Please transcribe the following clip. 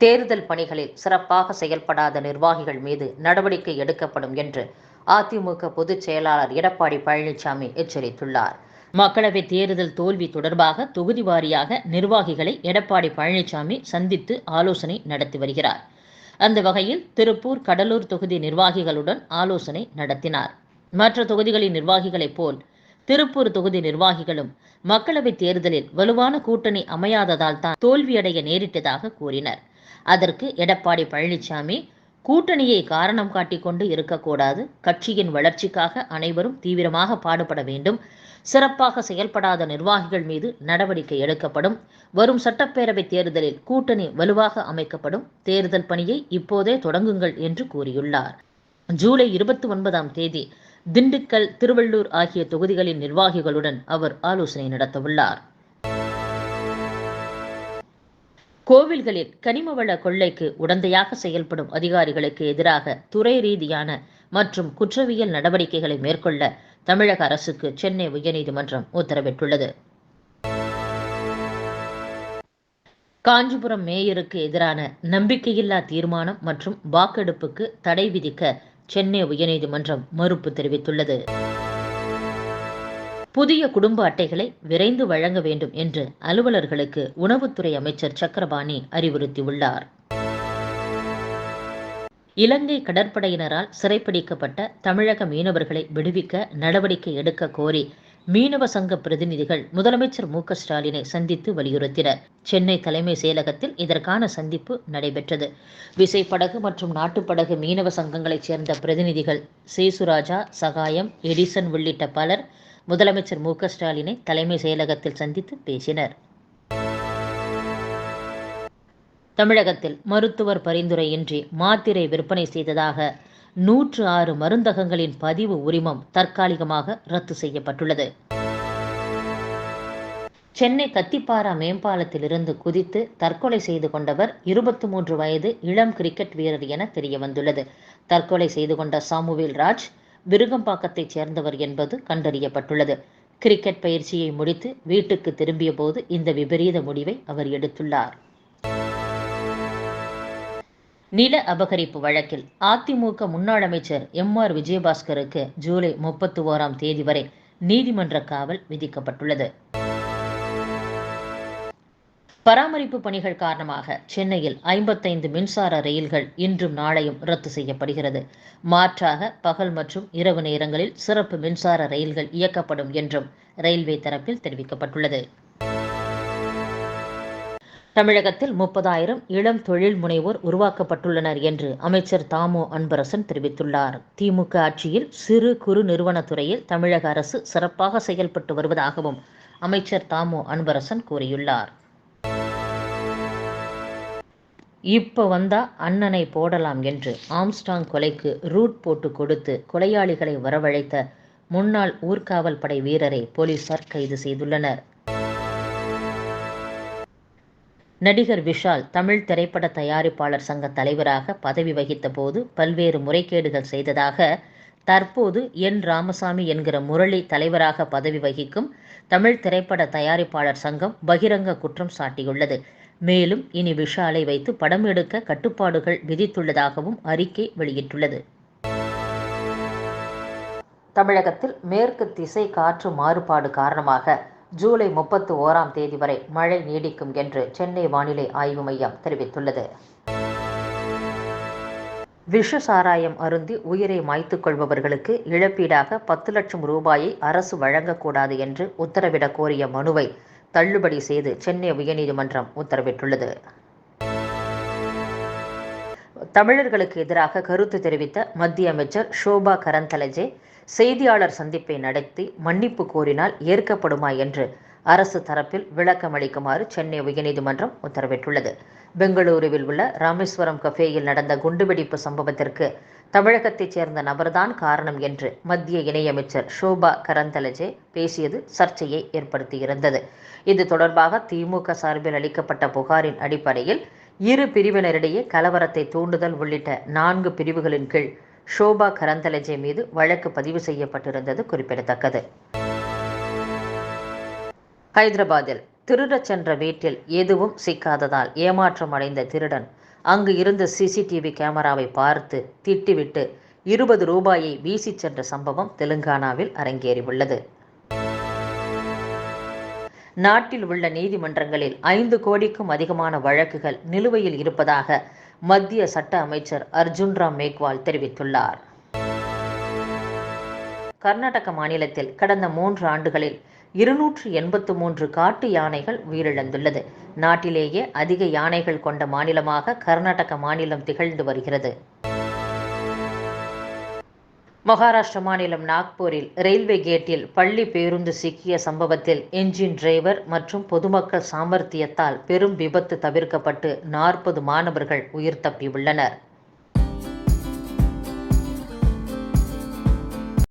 தேர்தல் பணிகளில் சிறப்பாக செயல்படாத நிர்வாகிகள் மீது நடவடிக்கை எடுக்கப்படும் என்று அதிமுக பொதுச் செயலாளர் எடப்பாடி பழனிசாமி எச்சரித்துள்ளார். மக்களவைத் தேர்தல் தோல்வி தொடர்பாக தொகுதி வாரியாக நிர்வாகிகளை எடப்பாடி பழனிசாமி சந்தித்து ஆலோசனை நடத்தி வருகிறார். அந்த வகையில் திருப்பூர் கடலூர் தொகுதி நிர்வாகிகளுடன் ஆலோசனை நடத்தினார். மற்ற தொகுதிகளின் நிர்வாகிகளைப் போல் திருப்பூர் தொகுதி நிர்வாகிகளும் மக்களவைத் தேர்தலில் வலுவான கூட்டணி அமையாததால் தான் தோல்வியடைய நேரிட்டதாக கூறினர். அதற்கு எடப்பாடி பழனிசாமி கூட்டணியை காரணம் காட்டிக்கொண்டு இருக்கக்கூடாது. கட்சியின் வளர்ச்சிக்காக அனைவரும் தீவிரமாக பாடுபட வேண்டும். சிறப்பாக செயல்படாத நிர்வாகிகள் மீது நடவடிக்கை எடுக்கப்படும். வரும் சட்டப்பேரவை தேர்தலில் கூட்டணி வலுவாக அமைக்கப்படும். தேர்தல் பணியை இப்போதே தொடங்குங்கள் என்று கூறியுள்ளார். ஜூலை இருபத்தி ஒன்பதாம் தேதி திண்டுக்கல் திருவள்ளூர் ஆகிய தொகுதிகளின் நிர்வாகிகளுடன் அவர் ஆலோசனை நடத்தவுள்ளார். கோவில்களில் கனிமவள கொள்ளைக்கு உடந்தையாக செயல்படும் அதிகாரிகளுக்கு எதிராக துறை ரீதியான மற்றும் குற்றவியல் நடவடிக்கைகளை மேற்கொள்ள தமிழக அரசுக்கு சென்னை உயர்நீதிமன்றம் உத்தரவிட்டுள்ளது. காஞ்சிபுரம் மேயருக்கு எதிரான நம்பிக்கையில்லா தீர்மானம் மற்றும் வாக்கெடுப்புக்கு தடை விதிக்க சென்னை உயர்நீதிமன்றம் மறுப்பு தெரிவித்துள்ளது. புதிய குடும்ப அட்டைகளை விரைந்து வழங்க வேண்டும் என்று அலுவலர்களுக்கு உணவுத்துறை அமைச்சர் சக்கரபாணி அறிவுறுத்தியுள்ளார். இலங்கை கடற்படையினரால் சிறைப்பிடிக்கப்பட்ட தமிழக மீனவர்களை விடுவிக்க நடவடிக்கை எடுக்க கோரி மீனவ சங்க பிரதிநிதிகள் முதலமைச்சர் மு ஸ்டாலினை சந்தித்து வலியுறுத்தினர். சென்னை தலைமை செயலகத்தில் இதற்கான சந்திப்பு நடைபெற்றது. விசைப்படகு மற்றும் நாட்டுப்படகு மீனவ சங்கங்களைச் சேர்ந்த பிரதிநிதிகள் சேசுராஜா சகாயம் எடிசன் உள்ளிட்ட பலர் முதலமைச்சர் மு ஸ்டாலினை தலைமை செயலகத்தில் சந்தித்து பேசினர். தமிழகத்தில் மருத்துவர் பரிந்துரையின்றி மாத்திரை விற்பனை செய்ததாக நூற்று ஆறு மருந்தகங்களின் பதிவு உரிமம் தற்காலிகமாக ரத்து செய்யப்பட்டுள்ளது. சென்னை கத்திப்பாரா மேம்பாலத்திலிருந்து குதித்து தற்கொலை செய்து கொண்டவர் இருபத்தி மூன்று வயது இளம் கிரிக்கெட் வீரர் என தெரியவந்துள்ளது. தற்கொலை செய்து கொண்ட சாமுவேல் ராஜ் விருகம்பாக்கத்தைச் சேர்ந்தவர் என்பது கண்டறியப்பட்டுள்ளது. கிரிக்கெட் பயிற்சியை முடித்து வீட்டுக்கு திரும்பிய போது இந்த விபரீத முடிவை அவர் எடுத்துள்ளார். நில அபகரிப்பு வழக்கில் அதிமுக முன்னாள் அமைச்சர் எம் ஆர் விஜயபாஸ்கருக்கு ஜூலை முப்பத்தி ஓராம் தேதி வரை நீதிமன்ற காவல் விதிக்கப்பட்டுள்ளது. பராமரிப்பு பணிகள் காரணமாக சென்னையில் ஐம்பத்தைந்து மின்சார ரயில்கள் இன்றும் நாளையும் ரத்து செய்யப்படுகிறது. மாற்றாக பகல் மற்றும் இரவு நேரங்களில் சிறப்பு மின்சார ரயில்கள் இயக்கப்படும் என்றும் ரயில்வே தரப்பில் தெரிவிக்கப்பட்டுள்ளது. தமிழகத்தில் முப்பதாயிரம் இளம் தொழில் முனைவோர் உருவாக்கப்பட்டுள்ளனர் என்று அமைச்சர் தாமோ அன்பரசன் தெரிவித்துள்ளார். திமுக ஆட்சியில் சிறு குறு நிறுவனத்துறையில் தமிழக அரசு சிறப்பாக செயல்பட்டு வருவதாகவும் அமைச்சர் தாமோ அன்பரசன் கூறியுள்ளார். இப்போ வந்தா அண்ணனை போடலாம் என்று ஆம்ஸ்டாங் கொலைக்கு ரூட் போட்டு கொடுத்து கொலையாளிகளை வரவழைத்த முன்னாள் ஊர்காவல் படை வீரரை போலீசார் கைது செய்துள்ளனர். நடிகர் விஷால் தமிழ் திரைப்பட தயாரிப்பாளர் சங்க தலைவராக பதவி வகித்த போது பல்வேறு முறைகேடுகள் செய்ததாக தற்போது என் ராமசாமி என்கிற முரளி தலைவராக பதவி வகிக்கும் தமிழ் திரைப்பட தயாரிப்பாளர் சங்கம் பகிரங்க குற்றம் சாட்டியுள்ளது. மேலும் இனி விஷாலை வைத்து படம் எடுக்க கட்டுப்பாடுகள் விதித்துள்ளதாகவும் அறிக்கை வெளியிட்டுள்ளது. தமிழகத்தில் மேற்கு திசை காற்று மாறுபாடு காரணமாக ஜூலை முப்பத்து ஓராம் தேதி வரை மழை நீடிக்கும் என்று சென்னை வானிலை ஆய்வு மையம் தெரிவித்துள்ளது. விஷ சாராயம் அருந்தி உயிரை மாய்த்துக் கொள்பவர்களுக்கு இழப்பீடாக பத்து லட்சம் ரூபாயை அரசு வழங்கக்கூடாது என்று உத்தரவிடக் கோரிய மனுவை தள்ளுபடி செய்து சென்னை உயர்நீதிமன்றம் உத்தரவிட்டுள்ளது. தமிழர்களுக்கு எதிராக கருத்து தெரிவித்த மத்திய அமைச்சர் ஷோபா கரந்தலஜே செய்தியாளர் சந்திப்பை நடத்தி மன்னிப்பு கோரினால் ஏற்கப்படுமா என்று அரசு தரப்பில் விளக்கம் அளிக்குமாறு சென்னை உயர்நீதிமன்றம் உத்தரவிட்டுள்ளது. பெங்களூருவில் உள்ள ராமேஸ்வரம் கஃபேயில் நடந்த குண்டுவெடிப்பு சம்பவத்திற்கு தமிழகத்தைச் சேர்ந்த நபர்தான் காரணம் என்று மத்திய இணையமைச்சர் ஷோபா கரந்தலஜே பேசியது சர்ச்சையை ஏற்படுத்தியிருந்தது. இது தொடர்பாக திமுக சார்பில் அளிக்கப்பட்ட புகாரின் அடிப்படையில் இரு பிரிவினரிடையே கலவரத்தை தூண்டுதல் உள்ளிட்ட நான்கு பிரிவுகளின் கீழ் ஷோபா கரந்தலஜே மீது வழக்கு பதிவு செய்யப்பட்டிருந்தது குறிப்பிடத்தக்கது. ஹைதராபாத்தில் திருடச் சென்ற வீட்டில் எதுவும் சிக்காததால் ஏமாற்றம் அடைந்த திருடன் அங்கு இருந்த சிசிடிவி கேமராவை பார்த்து திட்டிவிட்டு இருபது ரூபாயை வீசிச் சென்ற சம்பவம் தெலுங்கானாவில் அரங்கேறியுள்ளது. நாட்டில் உள்ள நீதிமன்றங்களில் ஐந்து கோடிக்கும் அதிகமான வழக்குகள் நிலுவையில் இருப்பதாக மத்திய சட்ட அமைச்சர் அர்ஜுன் ராம் மேக்வால் தெரிவித்துள்ளார். கர்நாடக மாநிலத்தில் கடந்த மூன்று ஆண்டுகளில் இருநூற்று எண்பத்து மூன்று காட்டு யானைகள் உயிரிழந்துள்ளது. நாட்டிலேயே அதிக யானைகள் கொண்ட மாநிலமாக கர்நாடக மாநிலம் திகழ்ந்து வருகிறது. மகாராஷ்டிர மாநிலம் நாக்பூரில் ரயில்வே கேட்டில் பள்ளி பேருந்து சிக்கிய சம்பவத்தில் என்ஜின் டிரைவர் மற்றும் பொதுமக்கள் சாமர்த்தியத்தால் பெரும் விபத்து தவிர்க்கப்பட்டு நாற்பது மாணவர்கள் உயிர் தப்பியுள்ளனர்.